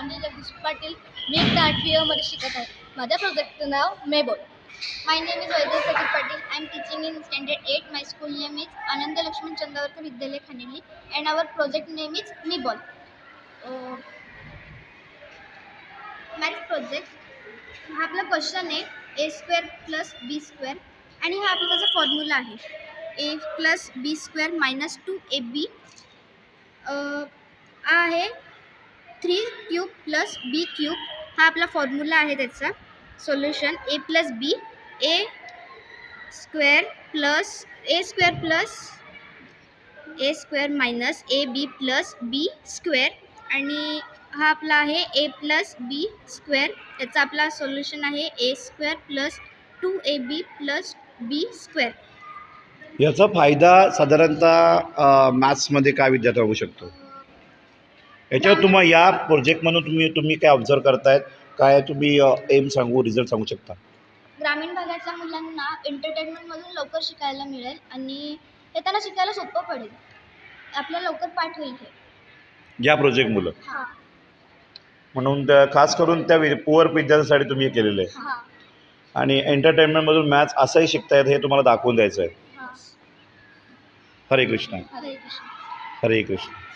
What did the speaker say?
आणि जगदीश पाटील मी एकदा आठवी मध्ये शिकत आहे. माझ्या प्रोजेक्टचं नाव मेबोल. My name is Vaidya Pradeep Patil. I am teaching in standard eight my school name is Anand Laxman Chandravarkar Vidyalaya Khaneli and our project name is मी बॉल मॅथ प्रोजेक्ट हा आपला क्वेश्चन आहे. A square plus B square आणि हा आपला त्याचा formula आहे. A plus B square minus two A B plus B cube हा आपला फॉर्म्युला आहे त्याचा. Solution A plus B A square plus A square plus A square minus A B plus B square आणि हा आपला आहे ए plus बी square याचा आपला सोल्युशन आहे A square plus two A B plus B square याचा फायदा साधारणतः मॅथ्समध्ये काय विद्यार्थी होऊ शकतो? याच्यावर तुम्हाला या प्रोजेक्टमधून तुम्ही तुम्ही काय ऑब्झर्व करतायत? काय तुम्ही एम सांगू रिझल्ट सांगू शकता? ग्रामीण भागातल्या मुलांना एंटरटेनमेंटमधून लवकर शिकायला मिळेल आणि हे त्यांना शिकायला सोपं पडेल. आपल्याला लवकर पाठ होईल हे. या प्रोजेक्टमुळं हां. म्हणून त्या खास करून त्या वि पुअर विद्यार्थ्यांसाठी तुम्ही हे केलेलं आहे. हां. आणि एंटरटेनमेंटमधून मॅथ्स असंही शिकतायत हे तुम्हाला दाखवून द्यायचं आहे. हां. हरे कृष्ण. हरे कृष्ण. हरे कृष्ण.